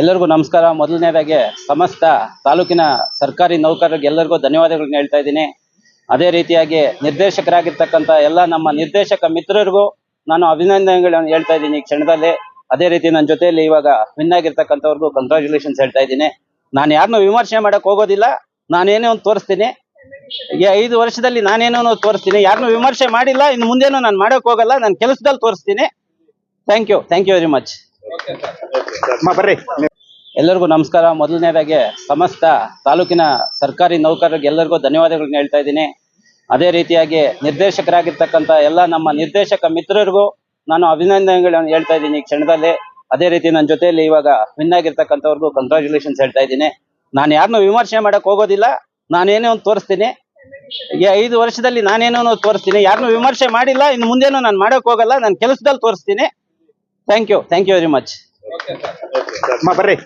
ಎಲ್ಲರಿಗೂ ನಮಸ್ಕಾರ. ಮೊದಲನೇದಾಗಿ ಸಮಸ್ತ ತಾಲೂಕಿನ ಸರ್ಕಾರಿ ನೌಕರರಿಗೆ ಎಲ್ಲರಿಗೂ ಧನ್ಯವಾದಗಳನ್ನ ಹೇಳ್ತಾ ಇದ್ದೀನಿ. ಅದೇ ರೀತಿಯಾಗಿ ನಿರ್ದೇಶಕರಾಗಿರ್ತಕ್ಕಂಥ ಎಲ್ಲ ನಮ್ಮ ನಿರ್ದೇಶಕ ಮಿತ್ರರಿಗೂ ನಾನು ಅಭಿನಂದನೆಗಳನ್ನು ಹೇಳ್ತಾ ಇದ್ದೀನಿ ಈ ಕ್ಷಣದಲ್ಲಿ. ಅದೇ ರೀತಿ ನನ್ನ ಜೊತೆಯಲ್ಲಿ ಇವಾಗ ವಿನ್ ಆಗಿರ್ತಕ್ಕಂಥವ್ರಿಗೂ ಕಂಗ್ರಾಚುಲೇಷನ್ಸ್ ಹೇಳ್ತಾ ಇದ್ದೀನಿ. ನಾನು ಯಾರನ್ನೂ ವಿಮರ್ಶೆ ಮಾಡಕ್ ಹೋಗೋದಿಲ್ಲ. ನಾನೇನೋ ಒಂದು ತೋರಿಸ್ತೀನಿ. ಐದು ವರ್ಷದಲ್ಲಿ ನಾನೇನೋ ತೋರಿಸ್ತೀನಿ. ಯಾರನ್ನೂ ವಿಮರ್ಶೆ ಮಾಡಿಲ್ಲ. ಇನ್ನು ಮುಂದೇನೂ ನಾನು ಮಾಡಕ್ ಹೋಗಲ್ಲ. ನಾನು ಕೆಲಸದಲ್ಲಿ ತೋರಿಸ್ತೀನಿ. Thank you thank you very much ಬರ್ರಿ. ಎಲ್ಲರಿಗೂ ನಮಸ್ಕಾರ. ಮೊದಲನೇದಾಗಿ ಸಮಸ್ತ ತಾಲೂಕಿನ ಸರ್ಕಾರಿ ನೌಕರರಿಗೆ ಎಲ್ಲರಿಗೂ ಧನ್ಯವಾದಗಳನ್ನ ಹೇಳ್ತಾ ಇದ್ದೀನಿ. ಅದೇ ರೀತಿಯಾಗಿ ನಿರ್ದೇಶಕರಾಗಿರ್ತಕ್ಕಂಥ ಎಲ್ಲ ನಮ್ಮ ನಿರ್ದೇಶಕ ಮಿತ್ರರಿಗೂ ನಾನು ಅಭಿನಂದನೆಗಳನ್ನು ಹೇಳ್ತಾ ಇದ್ದೀನಿ ಈ ಕ್ಷಣದಲ್ಲಿ. ಅದೇ ರೀತಿ ನನ್ನ ಜೊತೆಯಲ್ಲಿ ಇವಾಗ ವಿನ್ ಆಗಿರ್ತಕ್ಕಂಥವ್ರಿಗೂ ಕಂಗ್ರ್ಯಾಚುಲೇಷನ್ಸ್ ಹೇಳ್ತಾ ಇದ್ದೀನಿ. ನಾನು ಯಾರನ್ನೂ ವಿಮರ್ಶೆ ಮಾಡಕ್ ಹೋಗೋದಿಲ್ಲ. ನಾನೇನೋ ಒಂದು ತೋರಿಸ್ತೀನಿ. ಐದು ವರ್ಷದಲ್ಲಿ ನಾನೇನೋ ತೋರಿಸ್ತೀನಿ. ಯಾರನ್ನೂ ವಿಮರ್ಶೆ ಮಾಡಿಲ್ಲ. ಇನ್ನು ಮುಂದೇನೋ ನಾನು ಮಾಡೋಕೆ ಹೋಗಲ್ಲ. ನಾನು ಕೆಲಸದಲ್ಲಿ ತೋರಿಸ್ತೀನಿ. Thank you thank you very much ಅಮ್ಮ ಬರ್ರಿ